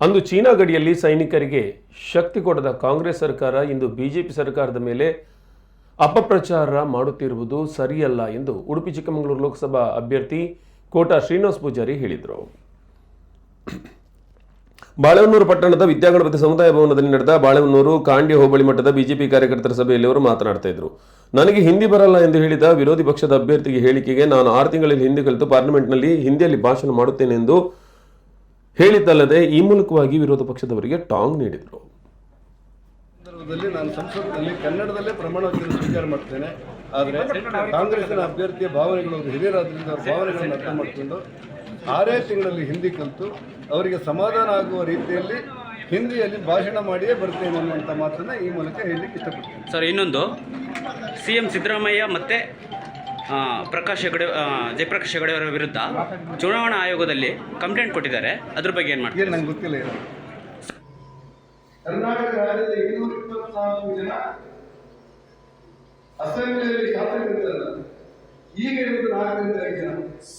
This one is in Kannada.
ಅಂದು ಚೀನಾ ಗಡಿಯಲ್ಲಿ ಸೈನಿಕರಿಗೆ ಶಕ್ತಿ ಕೊಡದ ಕಾಂಗ್ರೆಸ್ ಸರ್ಕಾರ ಇಂದು ಬಿಜೆಪಿ ಸರ್ಕಾರದ ಮೇಲೆ ಅಪಪ್ರಚಾರ ಮಾಡುತ್ತಿರುವುದು ಸರಿಯಲ್ಲ ಎಂದು ಉಡುಪಿ ಚಿಕ್ಕಮಗಳೂರು ಲೋಕಸಭಾ ಅಭ್ಯರ್ಥಿ ಕೋಟಾ ಶ್ರೀನಿವಾಸ್ ಪೂಜಾರಿ ಹೇಳಿದರು. ಬಾಳೆಹೊನ್ನೂರು ಪಟ್ಟಣದ ವಿದ್ಯಾಗಣಪತಿ ಸಮುದಾಯ ಭವನದಲ್ಲಿ ನಡೆದ ಬಾಳೆಹೊನ್ನೂರು ಕಾಂಡ್ಯ ಹೋಬಳಿ ಮಟ್ಟದ ಬಿಜೆಪಿ ಕಾರ್ಯಕರ್ತರ ಸಭೆಯಲ್ಲಿ ಅವರು ಮಾತನಾಡ್ತಾ ಇದ್ರು. ನನಗೆ ಹಿಂದಿ ಬರಲ್ಲ ಎಂದು ಹೇಳಿದ ವಿರೋಧಿ ಪಕ್ಷದ ಅಭ್ಯರ್ಥಿಗೆ ಹೇಳಿಕೆಗೆ ನಾನು ಆರು ತಿಂಗಳಲ್ಲಿ ಹಿಂದಿ ಕಲಿತು ಪಾರ್ಲಿಮೆಂಟ್ನಲ್ಲಿ ಹಿಂದಿಯಲ್ಲಿ ಭಾಷಣ ಮಾಡುತ್ತೇನೆ ಎಂದು ಹೇಳಿದ್ದಲ್ಲದೆ ಈ ಮೂಲಕವಾಗಿ ವಿರೋಧ ಪಕ್ಷದವರಿಗೆ ಟಾಂಗ್ ನೀಡಿದರು. ಸಂದರ್ಭದಲ್ಲಿ ನಾನು ಸಂಸತ್ನಲ್ಲಿ ಕನ್ನಡದಲ್ಲೇ ಪ್ರಮಾಣ ವಚನ ಸ್ವೀಕಾರ ಮಾಡ್ತೇನೆ. ಆದರೆ ಕಾಂಗ್ರೆಸ್ನ ಅಭ್ಯರ್ಥಿಯ ಭಾವನೆಗಳು ಅವರು ಹಿರಿಯರಾದ್ರಿಂದ ಅವರ ಭಾವನೆಗಳನ್ನು ಅರ್ಥ ಮಾಡಿಕೊಂಡು ಆರೇ ತಿಂಗಳಲ್ಲಿ ಹಿಂದಿ ಕಲಿತು ಅವರಿಗೆ ಸಮಾಧಾನ ಆಗುವ ರೀತಿಯಲ್ಲಿ ಹಿಂದಿಯಲ್ಲಿ ಭಾಷಣ ಮಾಡಿಯೇ ಬರ್ತೇನೆ ಅನ್ನುವಂಥ ಮಾತನ್ನು ಈ ಮೂಲಕ ಹೇಳಲಿಕ್ಕೆ ಇಷ್ಟಪಡ್ತೇನೆ. ಸರ್ ಇನ್ನೊಂದು. ಸಿ ಎಂ ಸಿದ್ದರಾಮಯ್ಯ ಮತ್ತು ಪ್ರಕಾಶ್ ಹೆಗಡೆ ಆ, ಜಯಪ್ರಕಾಶ್ ಹೆಗಡೆ ಅವರ ವಿರುದ್ಧ ಚುನಾವಣಾ ಆಯೋಗದಲ್ಲಿ ಕಂಪ್ಲೇಂಟ್ ಕೊಟ್ಟಿದ್ದಾರೆ. ಅದ್ರ ಬಗ್ಗೆ ಏನು ಮಾಡ್ತೀವಿ ಏನು ನಂಗೆ ಗೊತ್ತಿಲ್ಲ ಏನು ಕರ್ನಾಟಕ ರಾಜ್ಯದ ಇನ್ನೂರ ಇಪ್ಪತ್ನಾಲ್ಕು ಜನ ಅಸೆಂಬ್ಲಿಯಲ್ಲಿ ಶಾಸಕರಿದ್ದಾರೆ. ಈಗ ಇರುವುದು ನಾಲ್ಕರಿಂದ ಐದು ಜನ.